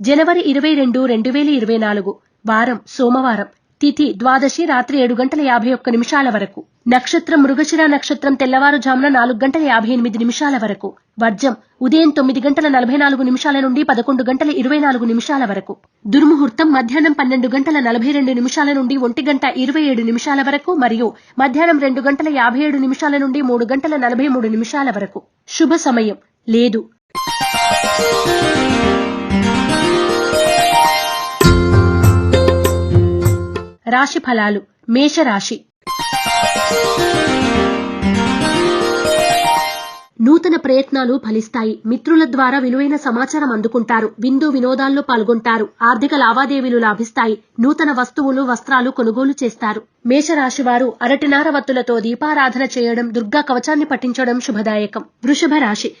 జనవరి ఇరవై రెండు రెండు వేల ఇరవై నాలుగు వారం సోమవారం తిథి ద్వాదశి రాత్రి ఏడు గంటల యాభై ఒక్క నిమిషాల వరకు. నక్షత్రం మృగశిర నక్షత్రం తెల్లవారుజామున నాలుగు గంటల యాభై ఎనిమిది నిమిషాల వరకు. వర్జం ఉదయం తొమ్మిది గంటల నలభై నాలుగు నిమిషాల నుండి పదకొండు గంటల ఇరవై నాలుగు నిమిషాల వరకు. దుర్ముహూర్తం మధ్యాహ్నం పన్నెండు గంటల నలభై రెండు నిమిషాల నుండి ఒంటి గంట ఇరవై ఏడు నిమిషాల వరకు మరియు మధ్యాహ్నం రెండు గంటల యాభై ఏడు నిమిషాల నుండి మూడు గంటల నలభై మూడు నిమిషాల వరకు. శుభ సమయం. లేదు. రాశి ఫలాలు మేషరాశి. నూతన ప్రయత్నాలు ఫలిస్తాయి. మిత్రుల ద్వారా విలువైన సమాచారం అందుకుంటారు. విందు వినోదాల్లో పాల్గొంటారు. ఆర్థిక లావాదేవీలు లాభిస్తాయి. నూతన వస్తువులు వస్త్రాలు కొనుగోలు చేస్తారు. మేషరాశి వారు అరటినార వత్తులతో దీపారాధన చేయడం దుర్గా కవచాన్ని పఠించడం శుభదాయకం. వృషభ రాశి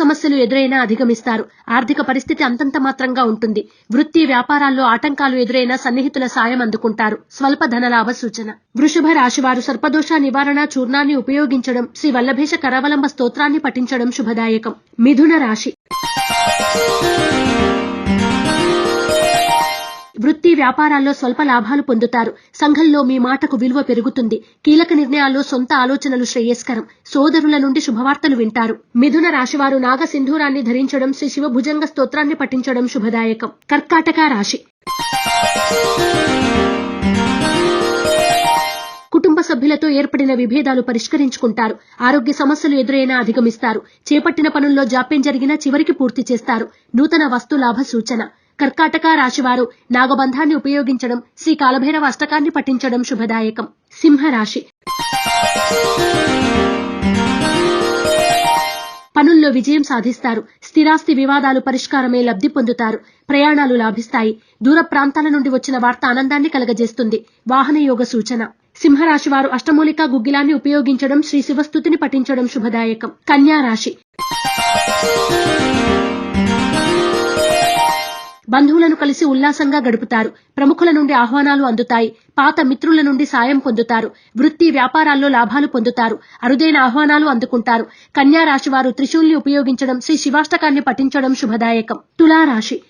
సమస్యలు ఎదురైనా అధిగమిస్తారు. ఆర్థిక పరిస్థితి అంతంత మాత్రంగా ఉంటుంది. వృత్తి వ్యాపారాల్లో ఆటంకాలు ఎదురైనా సన్నిహితుల సాయం అందుకుంటారు. స్వల్ప ధనలాభ సూచన. వృషభ రాశివారు సర్పదోష నివారణ చూర్ణాన్ని ఉపయోగించడం శ్రీ వల్లభేష కరవలంబ స్తోత్రాన్ని పఠించడం శుభదాయకం. మిథున రాశి. వృత్తి వ్యాపారాల్లో స్వల్ప లాభాలు పొందుతారు. సంఘంలో మీ మాటకు విలువ పెరుగుతుంది. కీలక నిర్ణయాల్లో సొంత ఆలోచనలు శ్రేయస్కరం. సోదరుల నుండి శుభవార్తలు వింటారు. మిథున రాశివారు నాగ సింధూరాన్ని ధరించడం శ్రీ శివ భుజంగ స్తోత్రాన్ని పఠించడం శుభదాయకం. కర్కాటక రాశి. కుటుంబ సభ్యులతో ఏర్పడిన విభేదాలు పరిష్కరించుకుంటారు. ఆరోగ్య సమస్యలు ఎదురైనా అధిగమిస్తారు. చేపట్టిన పనుల్లో జాప్యం జరిగినా చివరికి పూర్తి చేస్తారు. నూతన వస్తు లాభ సూచన. కర్కాటక రాశివారు నాగబంధాన్ని ఉపయోగించడం శ్రీ కాలభైరవ అష్టకాన్ని పఠించడం శుభదాయకం. సింహరాశి. పనుల్లో విజయం సాధిస్తారు. స్థిరాస్తి వివాదాలు పరిష్కారమే లబ్ధి పొందుతారు. ప్రయాణాలు లాభిస్తాయి. దూర ప్రాంతాల నుండి వచ్చిన వార్త ఆనందాన్ని కలగజేస్తుంది. వాహన యోగ సూచన. సింహరాశి వారు అష్టమూలిక గుగ్గిలాన్ని ఉపయోగించడం శ్రీ శివస్థుతిని పఠించడం శుభదాయకం. కన్యా రాశి బంధువులను కలిసి ఉల్లాసంగా గడుపుతారు. ప్రముఖుల నుండి ఆహ్వానాలు అందుతాయి. పాత మిత్రుల నుండి సాయం పొందుతారు. వృత్తి వ్యాపారాల్లో లాభాలు పొందుతారు. అరుదైన ఆహ్వానాలు అందుకుంటారు. కన్యా రాశి వారు త్రిశూల్ని ఉపయోగించడం శ్రీ శివాష్టకాన్ని పఠించడం శుభదాయకం. తులారాశి.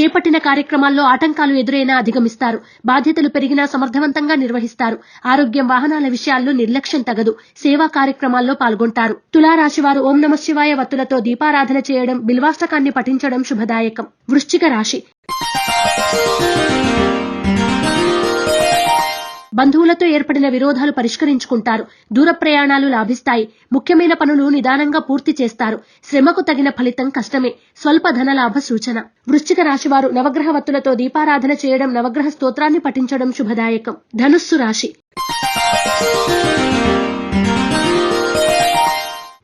చేపట్టిన కార్యక్రమాల్లో ఆటంకాలు ఎదురైనా అధిగమిస్తారు. బాధ్యతలు పెరిగినా సమర్థవంతంగా నిర్వహిస్తారు. ఆరోగ్యం వాహనాల విషయాల్లో నిర్లక్ష్యం తగదు. సేవా కార్యక్రమాల్లో పాల్గొంటారు. తులారాశి వారు ఓం నమ శివాయ వత్తులతో దీపారాధన చేయడం బిల్వాష్టకాన్ని పఠించడం శుభదాయకం. వృశ్చిక రాశి. బంధువులతో ఏర్పడిన విరోధాలు పరిష్కరించుకుంటారు. దూర ప్రయాణాలు లాభిస్తాయి. ముఖ్యమైన పనులు నిదానంగా పూర్తి చేస్తారు. శ్రమకు తగిన ఫలితం కష్టమే. స్వల్ప ధనలాభ సూచన. వృశ్చిక రాశివారు నవగ్రహ వత్తులతో దీపారాధన చేయడం నవగ్రహ స్తోత్రాన్ని పఠించడం శుభదాయకం. ధనుస్సు రాశి.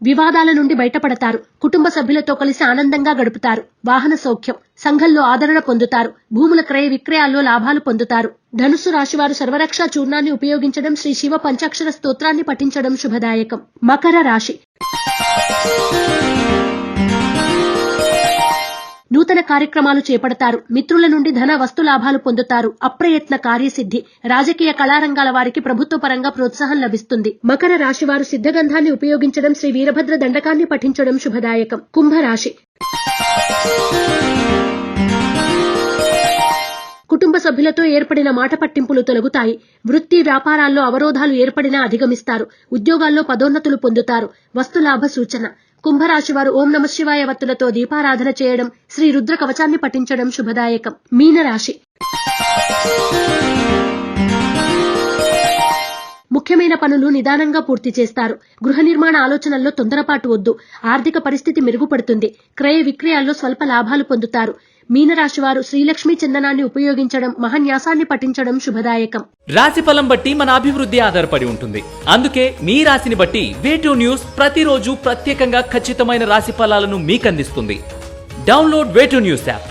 వివాదాల నుండి బయటపడతారు. కుటుంబ సభ్యులతో కలిసి ఆనందంగా గడుపుతారు. వాహన సౌఖ్యం సంఘంలో ఆదరణ పొందుతారు. భూముల క్రయ విక్రయాల్లో లాభాలు పొందుతారు. ధనుసు రాశివారు సర్వరక్ష చూర్ణాన్ని ఉపయోగించడం శ్రీ శివ పంచాక్షర స్తోత్రాన్ని పఠించడం శుభదాయకం. మకర రాశి. నూతన కార్యక్రమాలు చేపడతారు. మిత్రుల నుండి ధన వస్తు లాభాలు పొందుతారు. అప్రయత్న కార్యసిద్ధి. రాజకీయ కళారంగాల వారికి ప్రభుత్వ పరంగా ప్రోత్సాహం లభిస్తుంది. మకర రాశి వారు సిద్ధగంధాన్ని ఉపయోగించడం శ్రీ వీరభద్ర దండకాన్ని పఠించడం శుభదాయకం. కుంభరాశి. కుటుంబ సభ్యులతో ఏర్పడిన మాట పట్టింపులు తొలగుతాయి. వృత్తి వ్యాపారాల్లో అవరోధాలు ఏర్పడినా అధిగమిస్తారు. ఉద్యోగాల్లో పదోన్నతులు పొందుతారు. వస్తులాభ సూచన. కుంభరాశి వారు ఓం నమ శివాయ వత్తులతో దీపారాధన చేయడం శ్రీ రుద్ర కవచాన్ని పఠించడం శుభదాయకం. మీనరాశి. ముఖ్యమైన పనులు నిదానంగా పూర్తి చేస్తారు. గృహ నిర్మాణ ఆలోచనల్లో తొందరపాటు వద్దు. ఆర్థిక పరిస్థితి మెరుగుపడుతుంది. క్రయ విక్రయాల్లో స్వల్ప లాభాలు పొందుతారు. మీనరాశి వారు శ్రీలక్ష్మి చందనాన్ని ఉపయోగించడం మహాన్యాసాన్ని పఠించడం శుభదాయకం. రాశి ఫలం బట్టి మన అభివృద్ధి ఆధారపడి ఉంటుంది. అందుకే మీ రాశిని బట్టి వేటూ న్యూస్ ప్రతిరోజు ప్రత్యేకంగా ఖచ్చితమైన రాశి ఫలాలను మీకు అందిస్తుంది డౌన్లోడ్ వేటూ న్యూస్ యాప్.